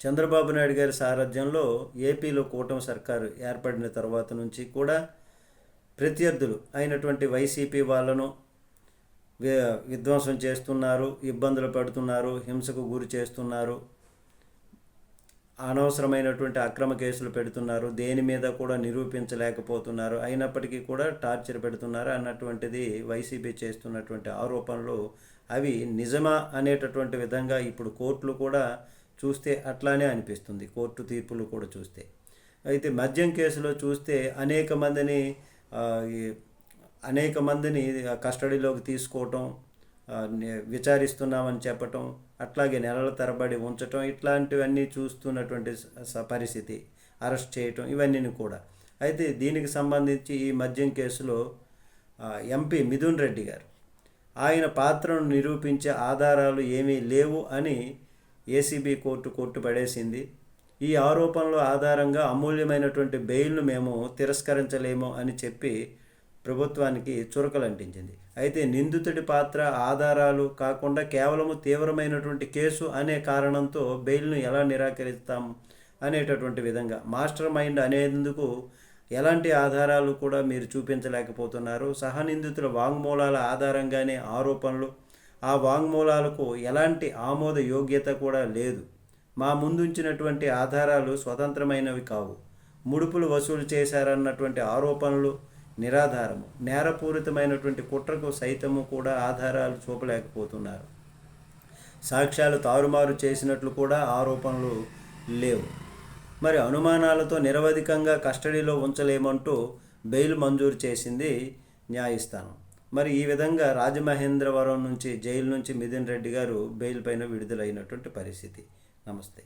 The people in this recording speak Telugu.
చంద్రబాబు నాయుడు గారి సారథ్యంలో ఏపీలో కూటమి సర్కారు ఏర్పడిన తర్వాత నుంచి కూడా ప్రత్యర్థులు అయినటువంటి వైసీపీ వాళ్ళను విధ్వంసం చేస్తున్నారు ఇబ్బందులు పెడుతున్నారు హింసకు గురి చేస్తున్నారు అనవసరమైనటువంటి అక్రమ కేసులు పెడుతున్నారు దేని మీద కూడా నిరూపించలేకపోతున్నారు అయినప్పటికీ కూడా టార్చర్ పెడుతున్నారు అన్నటువంటిది వైసీపీ చేస్తున్నటువంటి ఆరోపణలు అవి నిజమా అనేటటువంటి విధంగా ఇప్పుడు కోర్టులు కూడా చూస్తే అట్లానే అనిపిస్తుంది. కోర్టు తీర్పులు కూడా చూస్తే. అయితే మద్యం కేసులో చూస్తే అనేక మందిని ఈ అనేక మందిని కస్టడీలోకి తీసుకోవటం విచారిస్తున్నామని చెప్పటం అట్లాగే నెలల తరబడి ఉంచటం ఇట్లాంటివన్నీ చూస్తున్నటువంటి స- పరిస్థితి. అరెస్ట్ చేయటం ఇవన్నీ కూడా. అయితే దీనికి సంబంధించి ఈ మద్యం కేసులో ఎంపీ మిథున్ రెడ్డి గారు ఆయన పాత్రను నిరూపించే ఆధారాలు ఏమీ లేవు అని ఏసీబీ కోర్టు కోర్టు పడేసింది. ఈ ఆరోపణల ఆధారంగా అమూల్యమైనటువంటి బెయిల్ను మేము తిరస్కరించలేము అని చెప్పి ప్రభుత్వానికి చురకలంటించింది. అయితే నిందితుడి పాత్ర ఆధారాలు కాకుండా కేవలము తీవ్రమైనటువంటి కేసు అనే కారణంతో బెయిల్ను ఎలా నిరాకరిస్తాం అనేటటువంటి విధంగా మాస్టర్ మైండ్ అనేందుకు ఎలాంటి ఆధారాలు కూడా మీరు చూపించలేకపోతున్నారు. సహనిందితుల వాంగ్మూలాల ఆధారంగానే ఆరోపణలు ఆ వాంగ్మూలాలకు ఎలాంటి ఆమోద యోగ్యత కూడా లేదు. మా ముందుంచినటువంటి ఆధారాలు స్వతంత్రమైనవి కావు. ముడుపులు వసూలు చేశారన్నటువంటి ఆరోపణలు నిరాధారము. నేరపూరితమైనటువంటి కుట్రకు సైతము కూడా ఆధారాలు చూపలేకపోతున్నారు. సాక్ష్యాలు తారుమారు చేసినట్లు కూడా ఆరోపణలు లేవు. మరి అనుమానాలతో నిరవధికంగా కస్టడీలో ఉంచలేమంటూ బెయిల్ మంజూరు చేసింది న్యాయస్థానం. మరి ఈ విధంగా రాజమహేంద్రవరం నుంచి జైలు నుంచి మిథున్ రెడ్డి గారు బెయిల్ పైన విడుదలైనటువంటి పరిస్థితి. నమస్తే.